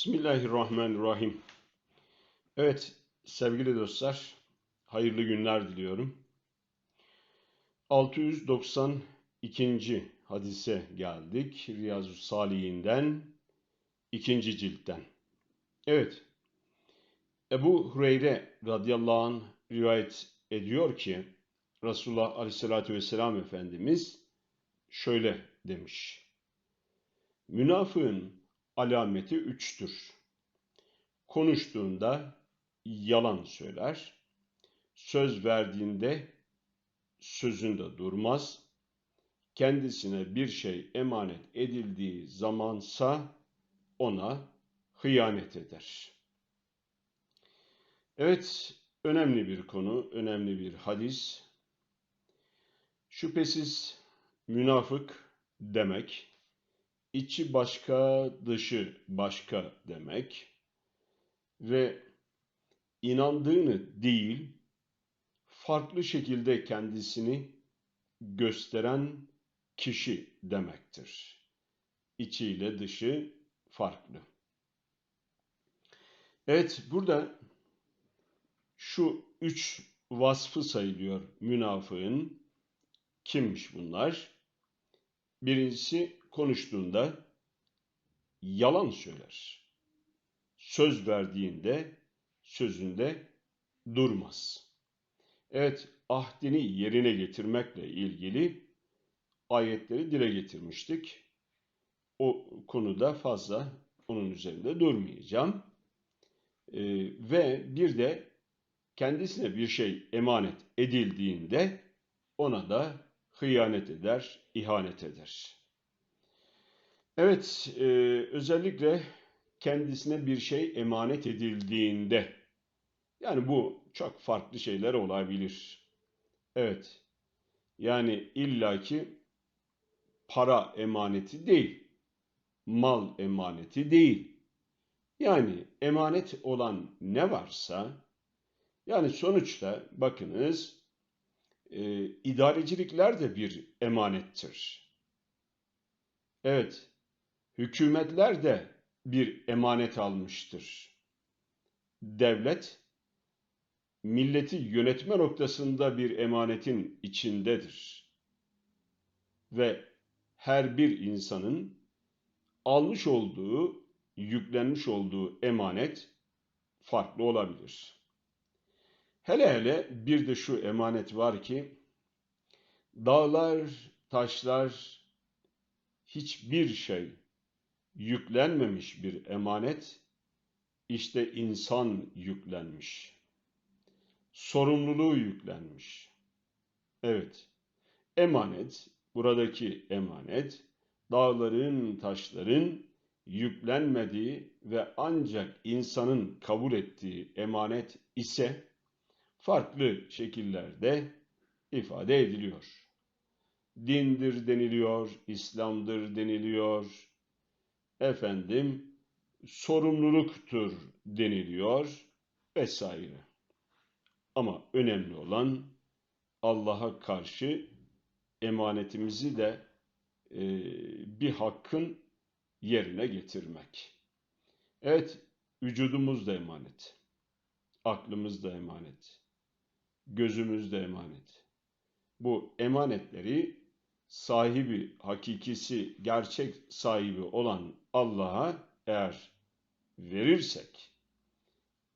Bismillahirrahmanirrahim. Evet sevgili dostlar, hayırlı günler diliyorum. 692. hadise geldik. Riyazu Salihinden ikinci ciltten. Evet, Ebu Hureyre radıyallahu anh rivayet ediyor ki Resulullah aleyhissalatü vesselam Efendimiz şöyle demiş. Münafığın alameti üçtür. Konuştuğunda yalan söyler, söz verdiğinde sözünde durmaz, kendisine bir şey emanet edildiği zamansa ona hıyanet eder. Evet, önemli bir konu, önemli bir hadis. Şüphesiz münafık demek, içi başka, dışı başka demek ve inandığını değil, farklı şekilde kendisini gösteren kişi demektir. İçiyle dışı farklı. Evet, burada şu üç vasfı sayılıyor münafığın. Kimmiş bunlar? Birincisi konuştuğunda yalan söyler. Söz verdiğinde sözünde durmaz. Evet, ahdini yerine getirmekle ilgili ayetleri dile getirmiştik. O konuda fazla onun üzerinde durmayacağım. Ee, ve bir de kendisine bir şey emanet edildiğinde ona da hıyanet eder, ihanet eder. Evet, e, özellikle kendisine bir şey emanet edildiğinde, yani bu çok farklı şeyler olabilir. Evet, yani illaki para emaneti değil, mal emaneti değil. Yani emanet olan ne varsa, yani sonuçta bakınız, e, idarecilikler de bir emanettir. Evet, hükümetler de bir emanet almıştır. Devlet, milleti yönetme noktasında bir emanetin içindedir. Ve her bir insanın almış olduğu, yüklenmiş olduğu emanet farklı olabilir. Hele hele bir de şu emanet var ki, dağlar, taşlar, hiçbir şey yüklenmemiş bir emanet, işte insan yüklenmiş. Sorumluluğu yüklenmiş. Evet, emanet, buradaki emanet, dağların, taşların yüklenmediği ve ancak insanın kabul ettiği emanet ise farklı şekillerde ifade ediliyor. Dindir deniliyor, İslam'dır deniliyor, efendim sorumluluktur deniliyor vesaire. Ama önemli olan Allah'a karşı emanetimizi de e, bir hakkın yerine getirmek. Evet, vücudumuz da emanet, aklımız da emanet, gözümüz de emanet. Bu emanetleri sahibi, hakikisi, gerçek sahibi olan Allah'a eğer verirsek,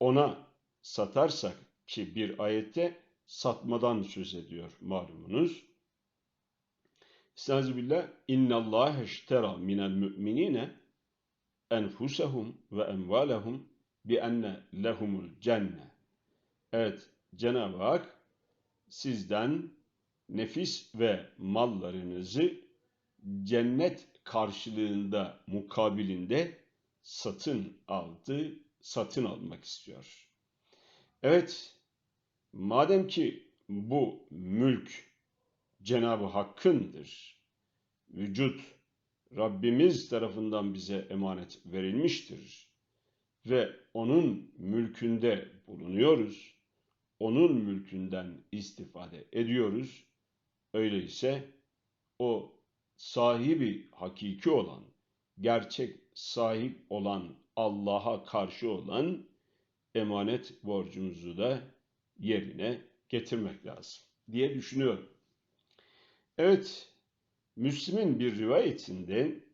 ona satarsak ki bir ayette satmadan söz ediyor malumunuz. Estağfirullah. İnna Allah eştera minel müminine enfusehum ve emvalehum bi enne lehumul cenne. Evet, Cenab-ı Hak sizden nefis ve mallarınızı cennet karşılığında, mukabilinde satın aldı, satın almak istiyor. Evet, madem ki bu mülk Cenab-ı Hakk'ındır, vücut Rabbimiz tarafından bize emanet verilmiştir ve onun mülkünde bulunuyoruz, onun mülkünden istifade ediyoruz. Öyleyse o sahibi hakiki olan, gerçek sahip olan Allah'a karşı olan emanet borcumuzu da yerine getirmek lazım diye düşünüyorum. Evet, Müslim'in bir rivayetinde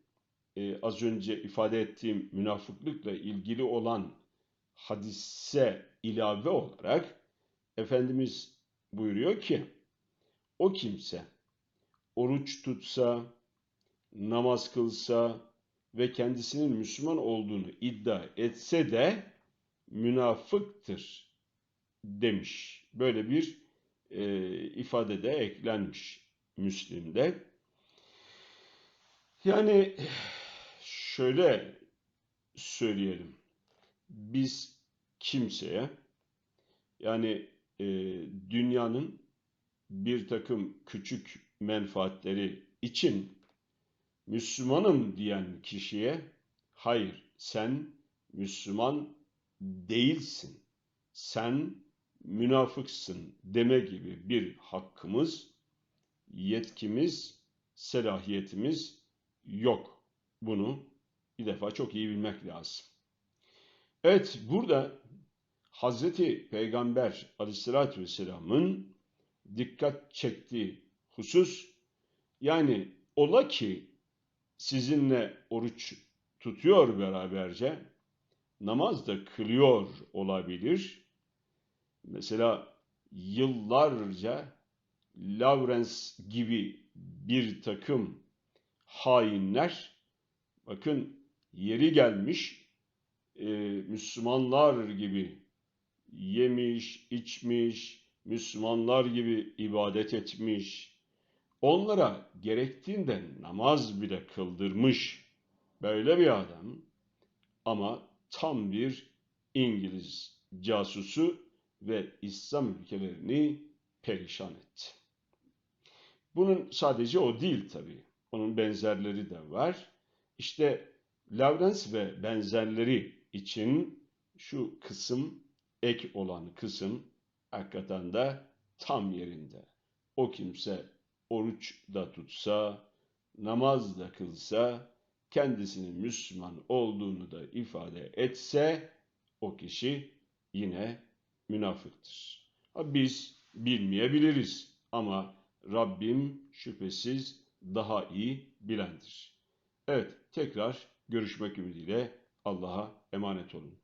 e, az önce ifade ettiğim münafıklıkla ilgili olan hadise ilave olarak Efendimiz buyuruyor ki o kimse oruç tutsa, namaz kılsa ve kendisinin Müslüman olduğunu iddia etse de münafıktır demiş. Böyle bir e, ifade de eklenmiş Müslim'de. Yani şöyle söyleyelim. Biz kimseye yani e, dünyanın bir takım küçük menfaatleri için Müslümanım diyen kişiye hayır sen Müslüman değilsin. Sen münafıksın deme gibi bir hakkımız, yetkimiz, selahiyetimiz yok. Bunu bir defa çok iyi bilmek lazım. Evet burada Hazreti Peygamber aleyhissalatü vesselamın dikkat çektiği husus yani ola ki sizinle oruç tutuyor beraberce namaz da kılıyor olabilir. Mesela yıllarca Lawrence gibi bir takım hainler bakın yeri gelmiş e, Müslümanlar gibi yemiş, içmiş, Müslümanlar gibi ibadet etmiş, onlara gerektiğinde namaz bile kıldırmış böyle bir adam ama tam bir İngiliz casusu ve İslam ülkelerini perişan etti. Bunun sadece o değil tabii. Onun benzerleri de var. İşte Lawrence ve benzerleri için şu kısım ek olan kısım hakikaten de tam yerinde. O kimse oruç da tutsa, namaz da kılsa, kendisinin Müslüman olduğunu da ifade etse o kişi yine münafıktır. Biz bilmeyebiliriz ama Rabbim şüphesiz daha iyi bilendir. Evet tekrar görüşmek ümidiyle Allah'a emanet olun.